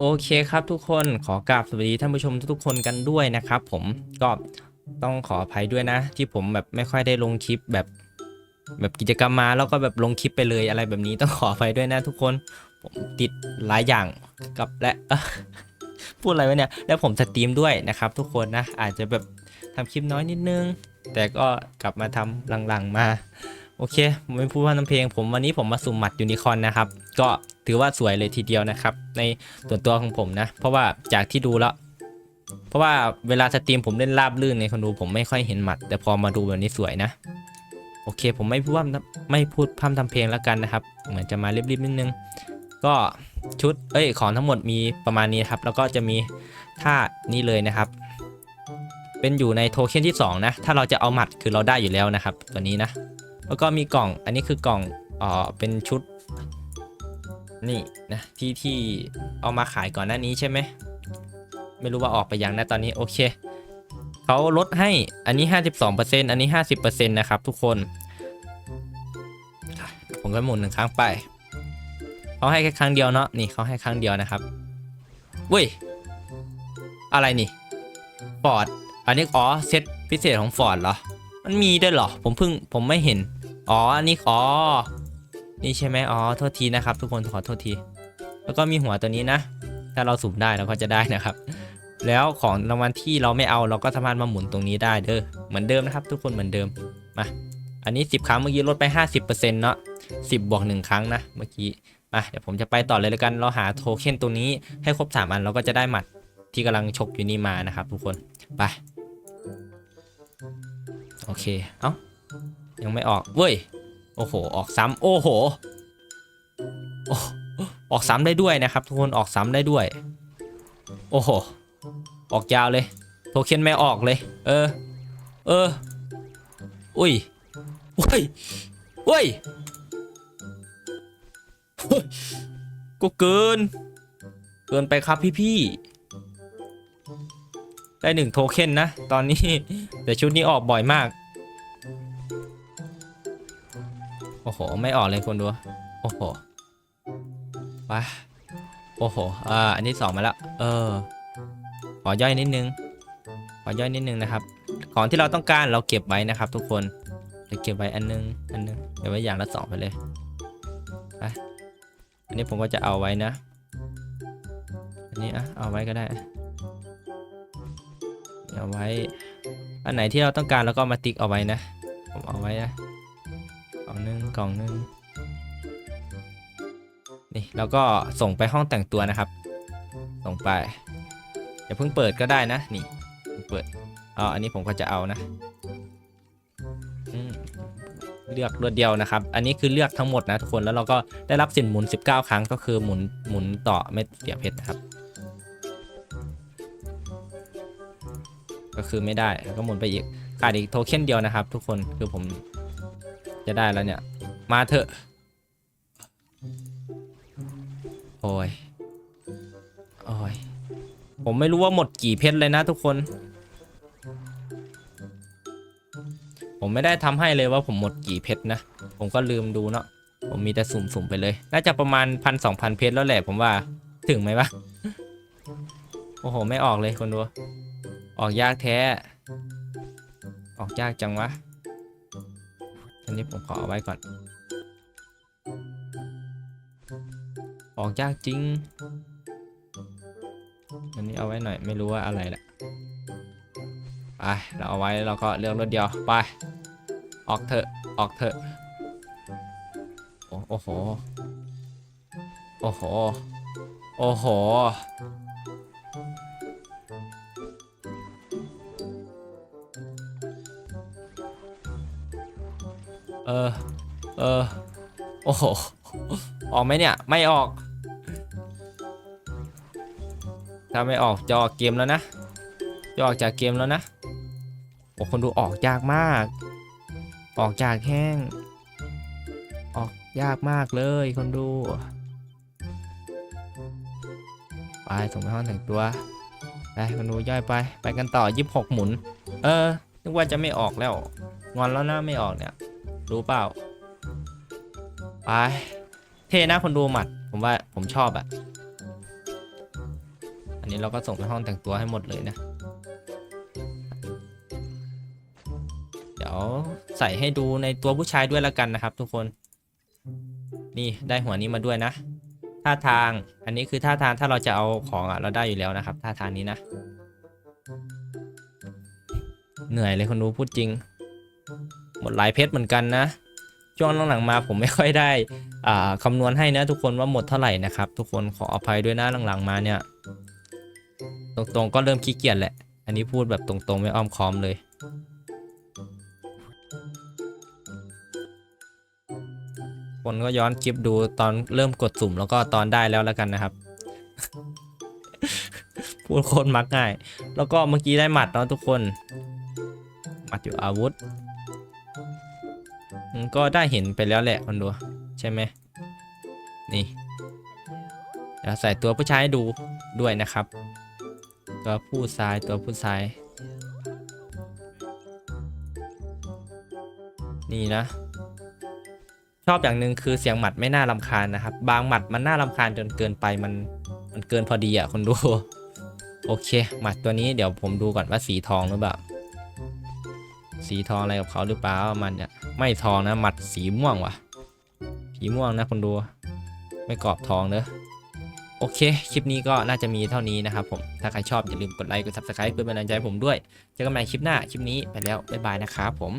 โอเคครับทุกคนขอกราบสวัสดีท่านผู้ชมทุกๆคนกันด้วยนะครับ ผมก็ต้องขออภัยด้วยนะ ที่ผมแบบไม่ค่อยได้ลงคลิปแบบ แบบกิจกรรมมาแล้วก็แบบลงคลิปไปเลยอะไรแบบนี้ต้องขออภัยด้วยนะทุกคน ผมติดหลายอย่างกับและพูดอะไรวะเนี่ยแล้วผมสตรีมด้วยนะครับ ทุกคนนะอาจจะแบบทำคลิปน้อยนิดนึง แต่ก็กลับมาทำหลังๆมา โอเคผมไม่พูดว่าน้ำเพลง ผมวันนี้ผมมาสุ่มหมัดยูนิคอร์นนะครับ ก็ถือว่าสวยเลยทีเดียวนะครับ ในส่วนตัวของผมนะ เพราะว่าจากที่ดูแล้ว เพราะว่าเวลาสตรีมผมเล่นราบลื่นในคนดูผมไม่ค่อยเห็นหมัด แต่พอมาดูแบบนี้สวยนะ โอเค ผมไม่พูดว่าไม่พูดพร่ำทำเพลงแล้วกันนะครับ เหมือนจะมารีบๆนิดนึง ก็ชุดเอ้ยของทั้งหมดมีประมาณนี้ครับ แล้วก็จะมีท่านี้เลยนะครับ เป็นอยู่ในโทเค็นที่ 2 นะ ถ้าเราจะเอาหมัดคือเราได้อยู่แล้วนะครับ ตัวนี้นะ แล้วก็มีกล่อง อันนี้คือกล่องเอ่อเป็นชุด นี่นะที่ที่เอามาขายก่อนหน้านี้ใช่ไหม ไม่รู้ว่าออกไปยังนะตอนนี้โอเค เขาลดให้อันนี้ 52%อันนี้ 50%นะครับทุกคน ผมก็หมุนหนึ่งครั้งไป เขาให้แค่ครั้งเดียวเนาะ นี่เขาให้ครั้งเดียวนะครับเว้ย อะไรนี่ ฟอร์ด อันนี้อ๋อเซตพิเศษของฟอร์ดเหรอ มันมีด้วยเหรอ ผมเพิ่งผมไม่เห็น อ๋อ อันนี้ อ๋อ นี่ใช่ไหมอ๋อ โทษทีนะครับ ทุกคน ขอโทษที แล้วก็มีหัวตัวนี้นะ ถ้าเราสุ่มได้เราก็จะได้นะครับ แล้วของรางวัลที่เราไม่เอาเราก็สามารถมาหมุนตรงนี้ได้เด้อ เหมือนเดิมนะครับ ทุกคน เหมือนเดิม มา อันนี้ 10 ครั้งเมื่อกี้ลดไป 50%เนาะ10บวก1ครั้งนะ เมื่อกี้ มา เดี๋ยวผมจะไปต่อเลยแล้วกัน เราหาโทเค็นตัวนี้ให้ครบ3อันเราก็จะได้หมัดที่กำลังชกอยู่นี่มานะครับ ทุกคน ไป โอเค เอ้า ยังไม่ออกเว้ยโอ้โหออกซ้ำโอ้โหออกซ้ำได้ด้วยนะครับ ทุกคนออกซ้ำได้ด้วย โอ้โหออกยาวเลยโทเค็นไม่ออกเลย เออ เออ อุ้ยเว้ยเว้ยก็เกิน เกินไปครับพี่ๆได้หนึ่งโทเค็นนะ ตอนนี้แต่ชุดนี้ออกบ่อยมาก โอ้โห ไม่ออกเลยคนดู โอ้โหไปโอ้โหอ่าอันที่สองมาแล้ว เออ ขอย่อยนิดนึง ขอย่อยนิดนึงนะครับ ของที่เราต้องการเราเก็บไว้นะครับ ทุกคนจะเก็บไว้อันนึง อันนึง เก็บไว้อย่างละสองไปเลยไปอันนี้ผมก็จะเอาไว้นะ อันนี้อะ เอาไว้ก็ได้เอาไว้ อันไหนที่เราต้องการเราก็มาติ๊กเอาไว้นะ ผมเอาไว้นะ กล่องหนึงกล่องหนึงนี่แล้วก็ส่งไปห้องแต่งตัวนะครับ ส่งไปอย่าเพิ่งเปิดก็ได้นะนี่เปิดอาอันนี้ผมก็จะเอานะเลือกรวดเดียวนะครับ อันนี้คือเลือกทั้งหมดนะทุกคนแล้วเราก็ได้รับสินหมุน 19 ครั้งก็คือหมุนหมุนต่อไม่เสียเพชรนะครับ ก็คือไม่ได้แล้วก็หมุนไปอีกขาดอีกโทเค็นเดียวนะครับ ทุกคนคือผม จะได้แล้วเนี่ย มาเถอะ โอ้ย โอ้ย ผมไม่รู้ว่าหมดกี่เพชรเลยนะทุกคน ผมไม่ได้ทำให้เลยว่าผมหมดกี่เพชรนะ ผมก็ลืมดูเนาะ ผมมีแต่สุ่มๆไปเลย น่าจะประมาณพันสองพันเพชรแล้วแหละผมว่า ถึงไหมวะ โอ้โห ไม่ออกเลยคนดู ออกยากแท้ ออกยากจังวะ อันนี้ผมขอเอาไว้ก่อน ออกยากจริง อันนี้เอาไว้หน่อยไม่รู้ว่าอะไรแหละ ไป เราเอาไว้เราก็เลือกรถเดียว ไป ออกเถอะ ออกเถอะ โอ้โอ้โหโอ้โห โอ้โห เออ เออ โอ้โห ออกไหมเนี่ย ไม่ออก ถ้าไม่ออกจะออกเกมแล้วนะจะออกจากเกมแล้วนะโอ้คนดูออกยากมาก ออกจากแห้ง ออกยากมากเลยคนดู ไปส่งไปห้องแต่งตัว ไปคนดูย่อยไป ไปกันต่อยี่หกหมุน เออนึกว่าจะไม่ออกแล้ว งอนแล้วนะไม่ออกเนี่ย รู้เปล่า ไป เท่นะคนดูหมัด ผมว่าผมชอบอะอันนี้เราก็ส่งไปห้องแต่งตัวให้หมดเลยนะ เดี๋ยวใส่ให้ดูในตัวผู้ชายด้วยละกันนะครับ ทุกคน นี่ได้หัวนี้มาด้วยนะ ท่าทาง อันนี้คือท่าทางถ้าเราจะเอาของอะเราได้อยู่แล้วนะครับ ท่าทางนี้นะ เหนื่อยเลยคนดูพูดจริง หมดหลายเพชรเหมือนกันนะ ช่วงหลังๆมาผมไม่ค่อยได้อ่าคำนวณให้นะทุกคนว่าหมดเท่าไหร่นะครับ ทุกคนขออภัยด้วยนะหลังๆมาเนี่ย ตรงๆก็เริ่มขี้เกียจแหละ อันนี้พูดแบบตรงๆไม่อ้อมค้อมเลยคนก็ย้อนคลิปดูตอนเริ่มกดสุ่มแล้วก็ตอนได้แล้วแล้วกันนะครับ พูดโคตรมักง่าย แล้วก็เมื่อกี้ได้หมัดเนาะทุกคน หมัดอยู่อาวุธ ก็ได้เห็นไปแล้วแหละคนดูใช่ไหมนี่เดี๋ยวใส่ตัวผู้ชายให้ดูด้วยนะครับ ตัวผู้ชายตัวผู้ชายนี่นะ ชอบอย่างหนึ่งคือเสียงหมัดไม่น่ารำคาญนะครับ บางหมัดมันน่ารำคาญจนเกินไปมันมันเกินพอดีอะคนดู โอเค หมัดตัวนี้เดี๋ยวผมดูก่อนว่าสีทองหรือเปล่า สีทองอะไรกับเขาหรือเปล่ามันเนี่ยไม่ทองนะหมัดสีม่วงว่ะสีม่วงนะคนดู ไม่กรอบทองเนอะโอเค คลิปนี้ก็น่าจะมีเท่านี้นะครับผมถ้าใครชอบอย่าลืมกดไลค์กด subscribe เพื่อเป็นกำลังใจผมด้วย เจอกันใหม่คลิปหน้าคลิปนี้ไปแล้วบ๊ายบายนะครับผม